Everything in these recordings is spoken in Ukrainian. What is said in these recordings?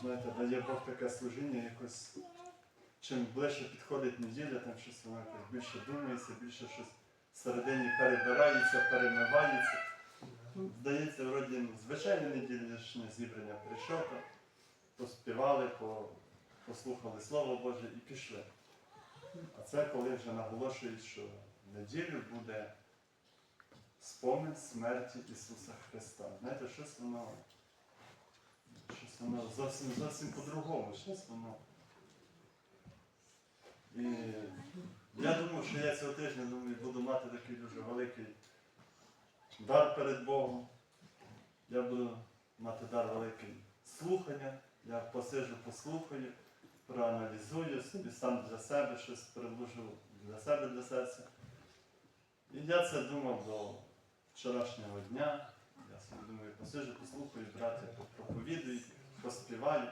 знаєте, дає Бог таке служіння якось. Чим ближче підходить неділя, тим щось воно якось більше думається, більше щось всередині перебирається, перемивається. Здається, вроді ну, звичайне неділячне зібрання прийшов, поспівали, послухали Слово Боже і пішли. А це коли вже наголошують, що в неділю буде спомин смерті Ісуса Христа. Знаєте, щось воно, воно зовсім зовсім по-другому, щось воно. І я думав, що я цього тижня думаю, буду мати такий дуже великий дар перед Богом. Я буду мати дар великий слухання. Я посиджу, послухаю, проаналізую собі сам для себе, щось приложу для себе, для серця. І я це думав до вчорашнього дня. Я собі думаю, посиджу, послухаю, браття проповідують, поспіваю.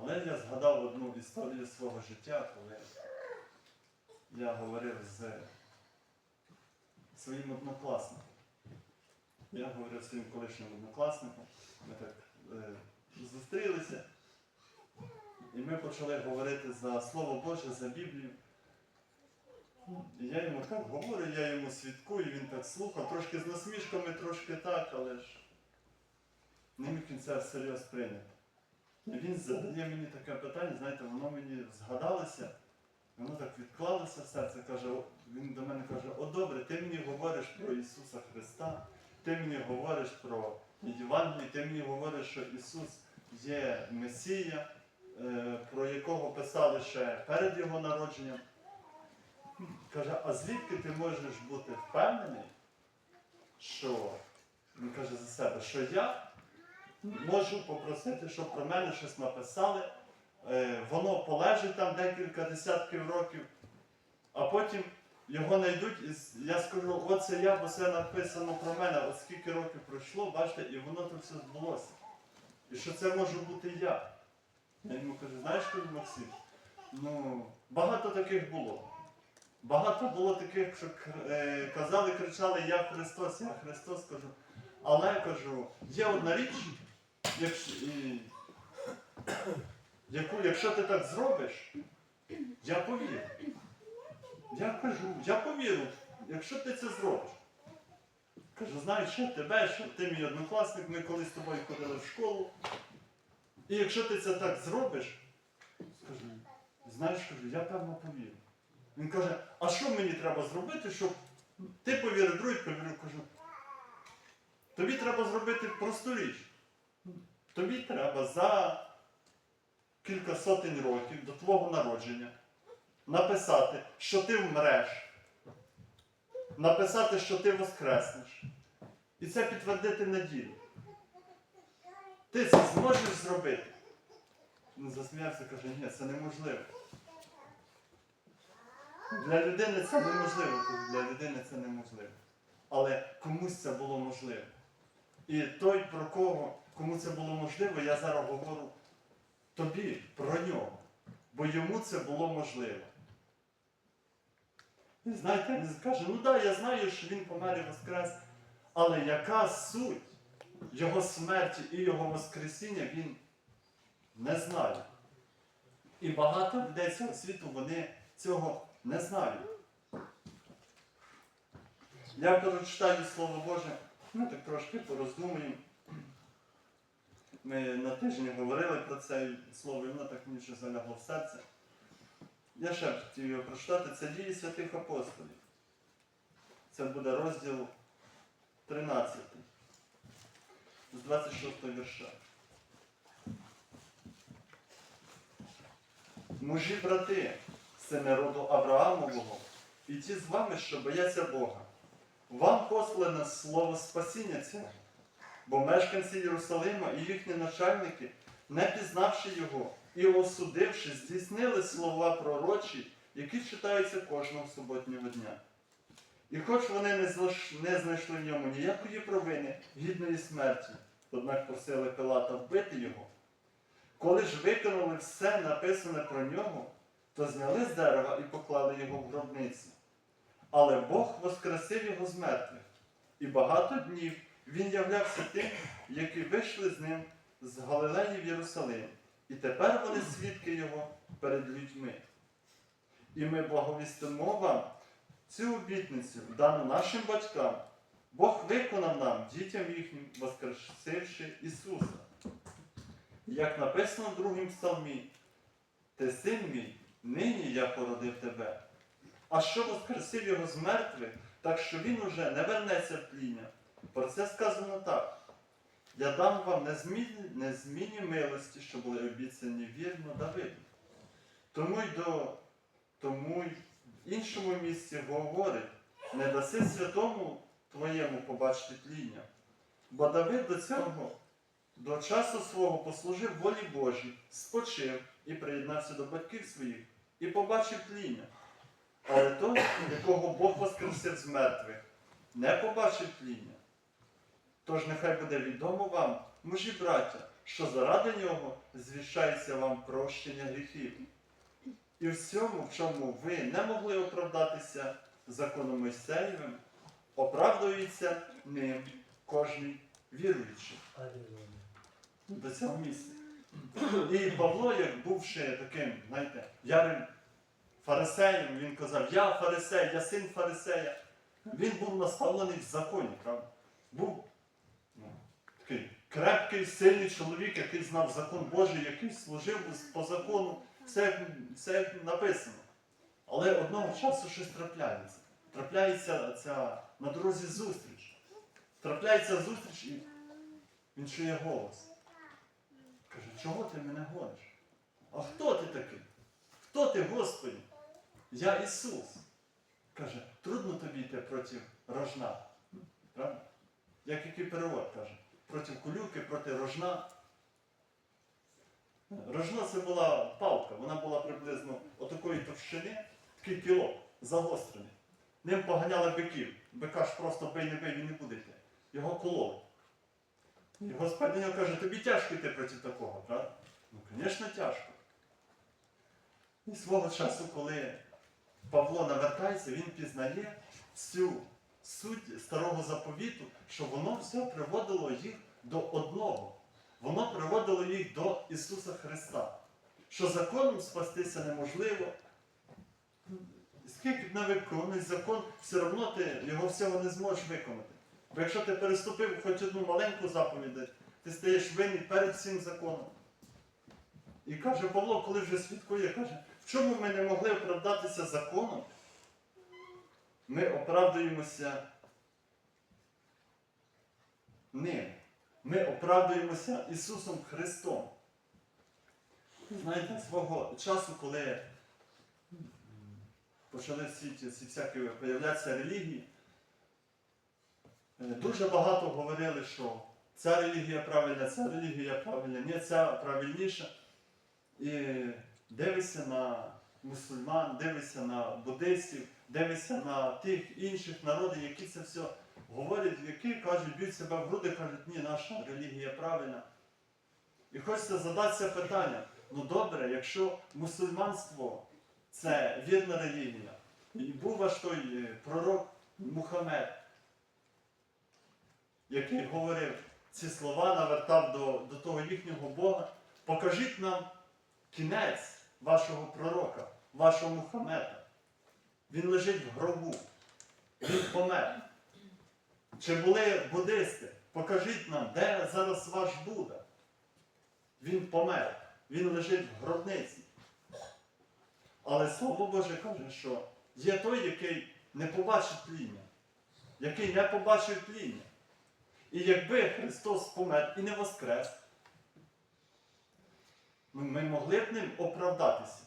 Але я згадав одну історію свого життя, коли я говорив з своїм однокласником. Я говорив своїм колишнім однокласником, ми так е, зустрілися, і ми почали говорити за Слово Боже, за Біблію. І я йому так говорю, я йому свідкую, він так слухав, трошки з насмішками, трошки так, але ж не міг він це прийняти. І він задає мені таке питання, знаєте, воно мені згадалося, воно так відклалося в серце. Каже, він до мене каже, о добре, ти мені говориш про Ісуса Христа, ти мені говориш про Євангеліє, ти мені говориш, що Ісус є Месія, е, про якого писали ще перед Його народженням. Каже, а звідки ти можеш бути впевнений, що він каже за себе, що я можу попросити, щоб про мене щось написали, е, воно полежить там декілька десятків років, а потім його знайдуть, і я скажу, оце я, бо це написано про мене, от скільки років пройшло, бачите, і воно тут все збулося. І що це може бути я. Я йому кажу, знаєш, Максим, ну, багато таких було. Багато було таких, що е, казали, кричали Я Христос, я Христос кажу. Але кажу, є одна річ, якщо, яку, якщо ти так зробиш, я повірю. Я кажу, я повірю, якщо ти це зробиш. Кажу, знаєш, що тебе, що ти мій однокласник, ми колись з тобою ходили в школу. І якщо ти це так зробиш, скажу, знаєш, кажу, я певно повірю. Він каже, а що мені треба зробити, щоб ти повірив, другий повірив, кажу. Тобі треба зробити просту річ. Тобі треба за кілька сотень років до твого народження написати, що ти вмреш, написати, що ти воскреснеш. І це підтвердити неділю. Ти це зможеш зробити? Він засміявся каже, ні, це неможливо. Для людини це неможливо, для людини це неможливо. Але комусь це було можливо. І той, про кого, кому це було можливо, я зараз говорю тобі, про нього. Бо йому це було можливо. І знаєте, він каже, ну так, я знаю, що він помер і воскрес, але яка суть його смерті і його Воскресіння, він не знає. І багато людей цього світу вони цього не знають. Я прочитаю Слово Боже, ми так трошки пороздумуємо. Ми на тижні говорили про це слово, і воно так мені ще залягло в серце. Я ще хотів його прочитати. Це дії святих апостолів. Це буде розділ 13 з 26 вірша. Мужі брати, сини роду Авраамового, і ті з вами, що бояться Бога. Вам послане слово спасіння цього, бо мешканці Єрусалима і їхні начальники, не пізнавши його і осудивши, здійснили слова пророчі, які читаються кожного суботнього дня. І хоч вони не, знайшли в ньому ніякої провини, гідної смерті, однак просили Пилата вбити його. Коли ж виконали все написане про нього, то зняли з дерева і поклали його в гробниці. Але Бог воскресив його з мертвих, і багато днів він являвся тим, які вийшли з ним з Галилеї в Єрусалим, і тепер вони свідки Його перед людьми. І ми благовістимо вам цю обітницю, дану нашим батькам. Бог виконав нам, дітям їхнім, воскресивши Ісуса. Як написано в другому псалмі, ти син мій, нині я породив тебе. А що воскресив його з мертвих, так що він уже не вернеться в тління. Про це сказано так. Я дам вам незмінні, незмінні милості, що були обіцяні вірно Давиду. Тому й до тому й в іншому місці говорить, не даси святому твоєму побачити тління. Бо Давид до цього, до часу свого послужив волі Божій, спочив і приєднався до батьків своїх, і побачив тління. Але той, якого Бог воскресив з мертвих, не побачив тління. Тож нехай буде відомо вам, мужі браття, що заради нього звіщається вам прощення гріхів. І всьому, в чому ви не могли оправдатися законом Мойсеєвим, оправдується ним кожний віруючий до цього місця. І Павло, як бувши таким, знаєте, ярим фарисеєм, він казав, я фарисей, я син фарисея. Він був наставлений в законі, правда? Був такий крепкий, сильний чоловік, який знав закон Божий, який служив по закону, все, все написано. Але одного часу щось трапляється. Трапляється ця на дорозі зустріч. Трапляється зустріч і він чує голос. Каже, чого ти мене гониш? А хто ти такий? Хто ти, Господи? Я Ісус. Каже, трудно тобі йти проти рожна. Правда? Як який перевод каже, проти кулюки, проти рожна. Рожно це була палка, вона була приблизно отакої товщини, такий кілок, загострений. Ним поганяли биків. Бика ж просто бий не бий, він не буде. Його кололи. До нього каже, тобі тяжко йти проти такого, правда? Ну, звісно, тяжко. І свого часу, коли Павло навертається, він пізнає всю суть старого заповіту, що воно все приводило їх до одного. Воно приводило їх до Ісуса Христа. Що законом спастися неможливо. Скільки б не виконуєш закон, все одно ти його всього не зможеш виконати. Бо якщо ти переступив хоч одну маленьку заповідь, ти стаєш винний перед всім законом. І каже Павло, коли вже свідкує, каже, в чому ми не могли оправдатися законом? Ми оправдуємося ним. Ми оправдуємося Ісусом Христом. Знаєте, свого часу, коли почали всі ці ці всякі появлятися релігії, е, дуже багато говорили, що ця релігія правильна, ця релігія правильна, ні, ця правильніша. І дивишся на мусульман, дивишся на буддистів, дивишся на тих інших народів, які це все говорять, які кажуть, б'ють себе в груди, кажуть, ні, наша релігія правильна. І хочеться задатися питання, ну добре, якщо мусульманство це вірна релігія, і був ваш той е, пророк Мухаммед, який говорив ці слова, навертав до, до того їхнього Бога, покажіть нам кінець вашого пророка, вашого Мухаммеда. Він лежить в гробу, він помер. Чи були буддисти? Покажіть нам, де зараз ваш Будда. Він помер, він лежить в гробниці. Але Слово Боже каже, що є той, який не побачить тління, який не побачив тління. І якби Христос помер і не воскрес, ми могли б ним оправдатися.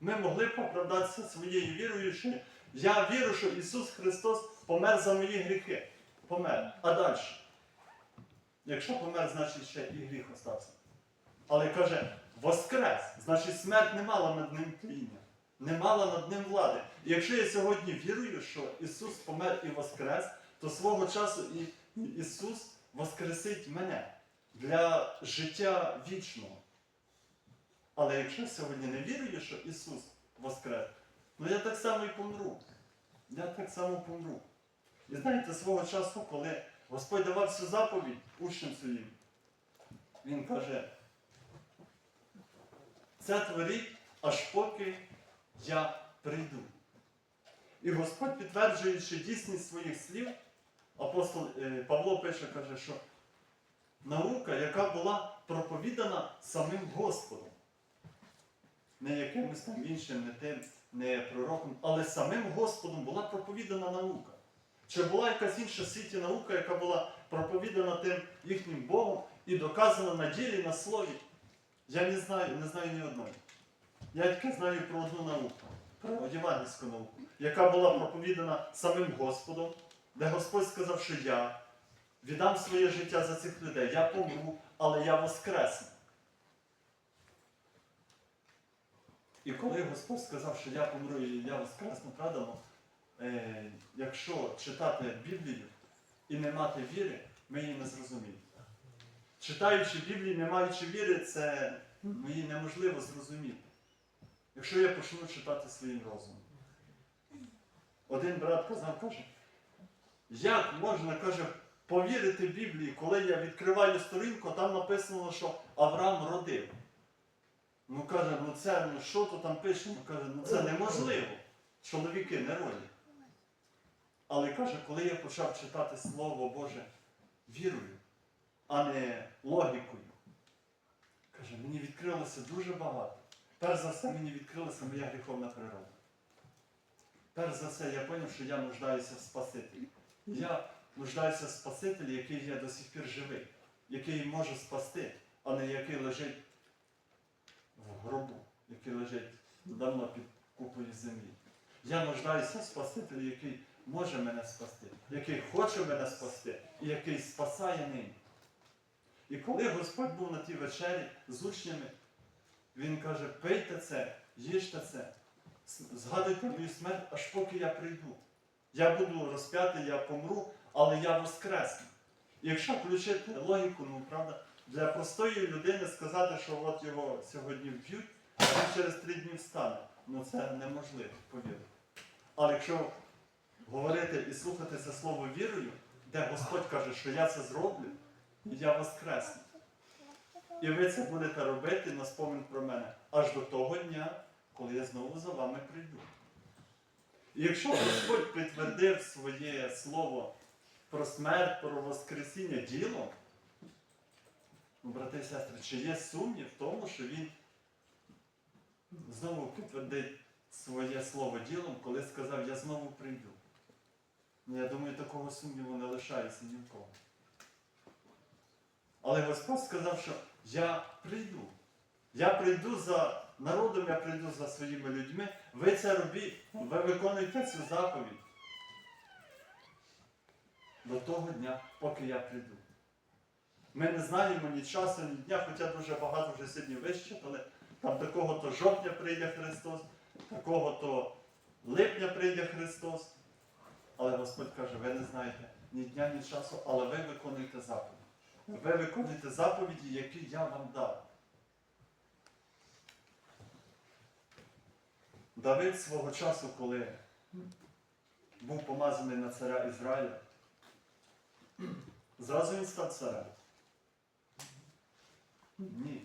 Ми могли б оправдатися своєю вірою, що я вірю, що Ісус Христос помер за мої гріхи. Помер. А далі? Якщо помер, значить ще і гріх остався. Але каже, воскрес, значить смерть не мала над ним тління, не мала над ним влади. І якщо я сьогодні вірую, що Ісус помер і воскрес, то свого часу і Ісус воскресить мене для життя вічного. Але якщо сьогодні не вірую, що Ісус воскрес, ну я так само і помру. Я так само помру. І знаєте, свого часу, коли Господь давав цю заповідь учням своїм, Він каже, це творіть, аж поки я прийду. І Господь, підтверджуючи дійсність своїх слів, апостол е, Павло пише, каже, що наука, яка була проповідана самим Господом, не якимось там іншим, не тим, не пророком, але самим Господом була проповідана наука. Чи була якась інша світі наука, яка була проповідана тим їхнім Богом і доказана на ділі, на слові? Я не знаю, не знаю ні одної. Я тільки знаю про одну науку, про євангельську науку, яка була проповідана самим Господом, де Господь сказав, що я віддам своє життя за цих людей, я помру, але я воскресну. І коли Господь сказав, що я помру і я воскресну, ну, е, якщо читати Біблію і не мати віри, ми її не зрозуміємо. Читаючи Біблію, не маючи віри, це ну, неможливо зрозуміти. Якщо я почну читати своїм розумом. Один брат казав, каже, як можна, каже, повірити Біблії, коли я відкриваю сторінку, там написано, що Авраам родив. Ну каже, ну це, ну що то там пише? Ну каже, ну це неможливо. Чоловіки не родять. Але каже, коли я почав читати Слово Боже вірою, а не логікою, каже, мені відкрилося дуже багато. Перш за все, мені відкрилася моя гріховна природа. Перш за все, я зрозумів, що я нуждаюся в Спасителі. Я нуждаюся в Спасителі, який є до сих пір живий, який може спасти, а не який лежить гробу, який лежить давно під купою землі. Я нуждаюся в Спасителі, який може мене спасти, який хоче мене спасти і який спасає нині. І коли Господь був на тій вечері з учнями, Він каже, пийте це, їжте це, згадуйте мою смерть, аж поки я прийду. Я буду розп'ятий, я помру, але я воскресну. Якщо включити логіку, ну правда, для простої людини сказати, що от його сьогодні вб'ють, а він через три дні встане, ну це неможливо, повірте. Але якщо говорити і слухати це слово вірою, де Господь каже, що я це зроблю, я воскресну. І ви це будете робити на спомин про мене аж до того дня, коли я знову за вами прийду. І якщо Господь підтвердив своє слово про смерть, про Воскресіння ділом, брати і сестри, чи є сумнів в тому, що Він знову підтвердить своє слово ділом, коли сказав, я знову прийду. Ну, я думаю, такого сумніву не лишається ні в кого. Але Господь сказав, що я прийду. Я прийду за народом, я прийду за своїми людьми. Ви це робіть, ви виконуєте цю заповідь. До того дня, поки я прийду. Ми не знаємо ні часу, ні дня, хоча дуже багато вже сьогодні вищитали. Там такого-то жовтня прийде Христос, такого-то липня прийде Христос. Але Господь каже, ви не знаєте ні дня, ні часу, але ви виконуєте заповіді. Ви виконуєте заповіді, які я вам дав. Давид свого часу, коли був помазаний на царя Ізраїля, зразу він став царем. Ні.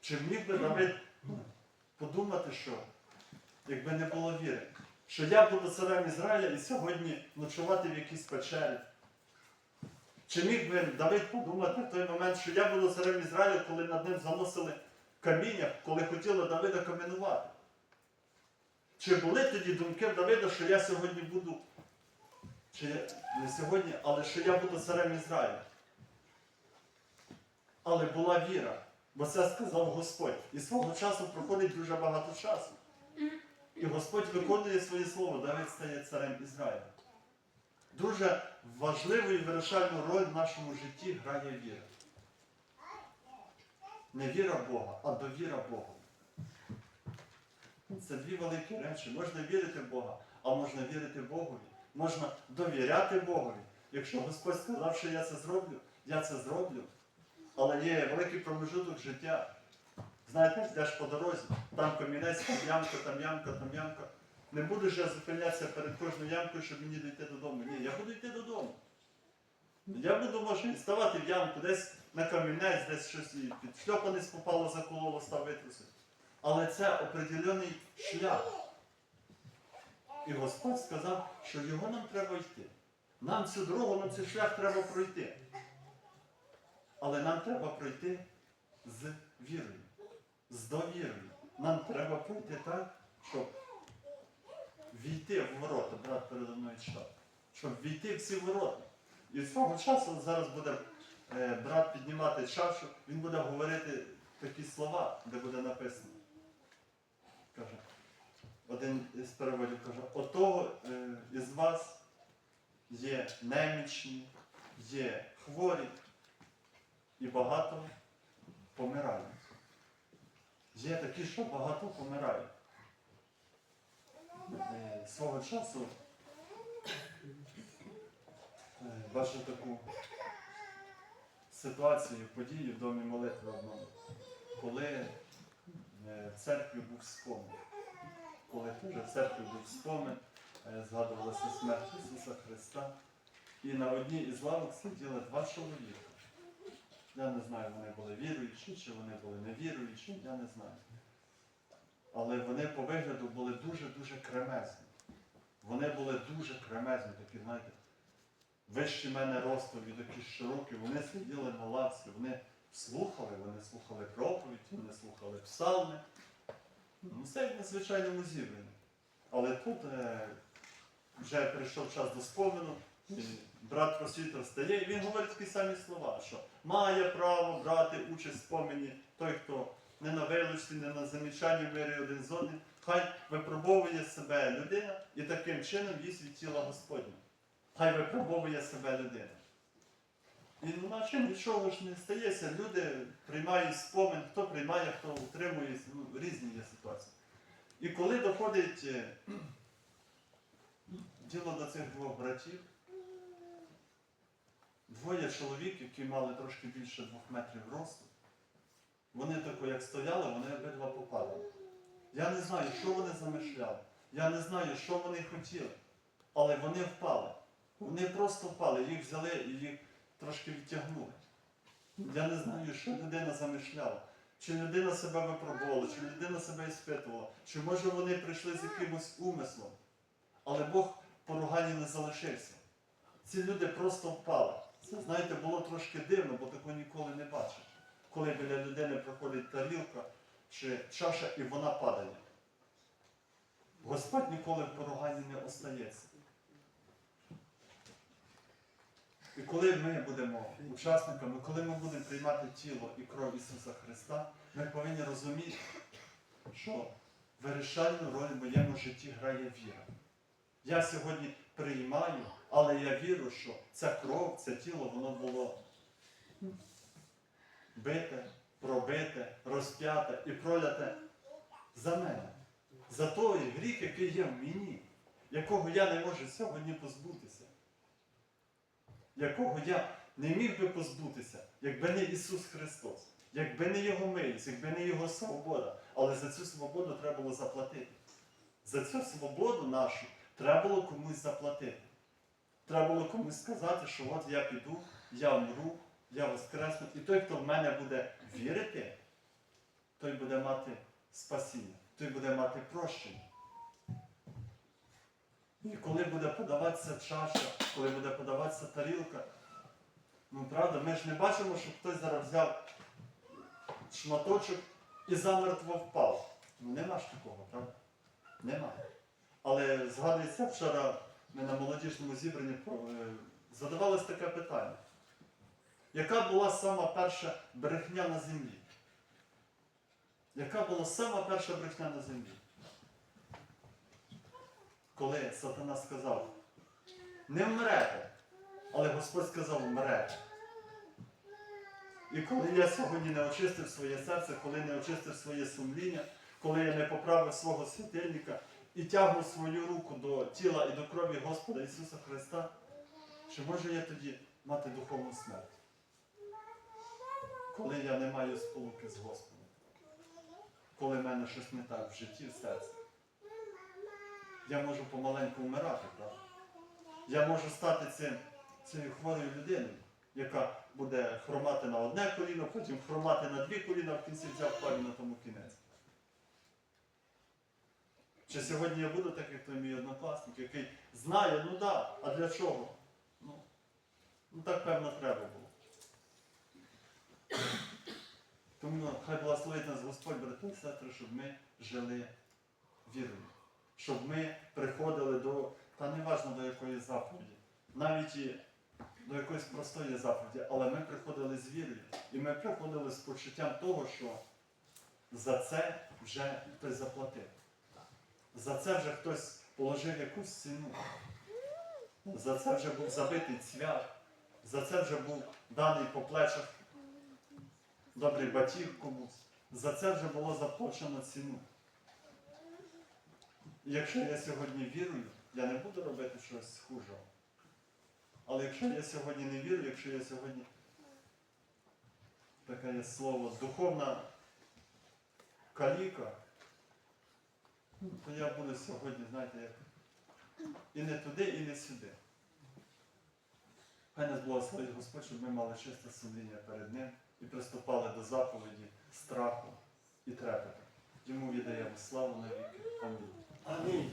Чи міг би Давид подумати, що, якби не було віри, що я буду царем Ізраїля і сьогодні ночувати в якійсь печері? Чи міг би Давид подумати в той момент, що я буду царем Ізраїля, коли над ним заносили каміння, коли хотіли Давида каменувати? Чи були тоді думки Давида, що я сьогодні буду, чи не сьогодні, але що я буду царем Ізраїля? Але була віра, бо це сказав Господь. І свого часу проходить дуже багато часу. І Господь виконує своє слово, Давид стає царем Ізраїля. Дуже важливу і вирішальну роль в нашому житті грає віра. Не віра Бога, а довіра Богу. Це дві великі речі. Можна вірити в Бога, а можна вірити Богові. Можна довіряти Богові. Якщо Господь сказав, що я це зроблю, я це зроблю. Але є великий промежуток життя. Знаєте, йдеш по дорозі, там камінець, там ямка, там ямка, там ямка. Не буду ж я зупинятися перед кожною ямкою, щоб мені дійти додому. Ні, я буду йти додому. Я буду, може, ставати в ямку, десь на камінець, десь щось і під шльопанець попало, закололо, став витрусити. Але це определений шлях. І Господь сказав, що його нам треба йти. Нам цю дорогу, нам цей шлях треба пройти. Але нам треба пройти з вірою, з довірою. Нам треба пройти так, щоб війти в ворота, брат передо мною читав, щоб війти в ці ворота. І з того часу зараз буде е, брат піднімати чашу, він буде говорити такі слова, де буде написано. Каже, один із переводів каже, отого е, із вас є немічні, є хворі і багато помирають. Є такі, що багато помирають. Е, Свого часу е, бачив таку ситуацію, подію в домі молитви одному, коли е, в церкві був спомин. Коли в церкві був спомин, згадувалася смерть Ісуса Христа. І на одній із лавок сиділи два чоловіка. Я не знаю, вони були віруючі, чи вони були невіруючі, я не знаю. Але вони по вигляду були дуже-дуже кремезні. Вони були дуже кремезні, такі, знаєте, вищі мене ростом і такі широкі. Вони сиділи на лавці, вони слухали, вони слухали проповідь, вони слухали псалми. Ну, все як на звичайному. Але тут е, вже прийшов час до спомину, і брат просвітер стає, і він говорить такі самі слова, що має право брати участь в спомені той, хто не на вилучці, не на замічанні мирі один з одним, хай випробовує себе людина і таким чином їсть від тіла Господня. Хай випробовує себе людина. І ну, наче нічого ж не стається. Люди приймають спомин, хто приймає, хто утримує, ну, різні є ситуації. І коли доходить е, діло до цих двох братів, двоє чоловік, які мали трошки більше двох метрів росту, вони тако як стояли, вони обидва попали. Я не знаю, що вони замишляли. Я не знаю, що вони хотіли. Але вони впали. Вони просто впали, їх взяли і їх трошки відтягнули. Я не знаю, що людина замишляла. Чи людина себе випробувала, чи людина себе іспитувала, чи може вони прийшли з якимось умислом. Але Бог поругані не залишився. Ці люди просто впали. Це, знаєте, було трошки дивно, бо такого ніколи не бачив. Коли біля людини проходить тарілка чи чаша і вона падає. Господь ніколи в поруганні не остається. І коли ми будемо учасниками, коли ми будемо приймати тіло і кров Ісуса Христа, ми повинні розуміти, що вирішальну роль в моєму житті грає віра. Я сьогодні приймаю, але я вірю, що ця кров, це тіло, воно було бите, пробите, розп'яте і проляте за мене. За той гріх, який є в мені, якого я не можу сьогодні позбутися якого я не міг би позбутися, якби не Ісус Христос, якби не Його милість, якби не Його свобода. Але за цю свободу треба було заплатити. За цю свободу нашу треба було комусь заплатити. Треба було комусь сказати, що от я піду, я вмру, я воскресну. І той, хто в мене буде вірити, той буде мати спасіння, той буде мати прощення. І коли буде подаватися чаша, коли буде подаватися тарілка, ну правда, ми ж не бачимо, що хтось зараз взяв шматочок і замертво впав. Ну нема ж такого, правда? Нема. Але згадується, вчора ми на молодіжному зібранні е, задавалось таке питання. Яка була сама перша брехня на землі? Яка була сама перша брехня на землі? коли сатана сказав, не вмрете, але Господь сказав, вмрете. І коли я сьогодні не очистив своє серце, коли не очистив своє сумління, коли я не поправив свого світильника і тягну свою руку до тіла і до крові Господа Ісуса Христа, чи можу я тоді мати духовну смерть? Коли я не маю сполуки з Господом, коли в мене щось не так в житті, в серці я можу помаленьку вмирати, правда? Я можу стати цим цією хворою людиною, яка буде хромати на одне коліно, потім хромати на дві коліна, в кінці взяв палю на тому кінець. Чи сьогодні я буду так, як той мій однокласник, який знає, ну да, а для чого? Ну, ну так певно треба було. Тому хай благословить нас Господь, брати і сестри, щоб ми жили вірою. Щоб ми приходили до, та не важно до якої заповіді, навіть і до якоїсь простої заповіді, але ми приходили з вірою. І ми приходили з почуттям того, що за це вже хтось заплатив. За це вже хтось положив якусь ціну. За це вже був забитий цвях, за це вже був даний по плечах добрий батіг комусь. За це вже було заплачено ціну. Якщо я сьогодні вірую, я не буду робити щось хужого. Але якщо я сьогодні не вірю, якщо я сьогодні таке є слово, духовна каліка, то я буду сьогодні, знаєте, як і не туди, і не сюди. Хай нас благословить Господь, щоб ми мали чисте сумління перед Ним і приступали до заповіді страху і трепету. Йому віддаємо славу навіки. Амінь. Амінь.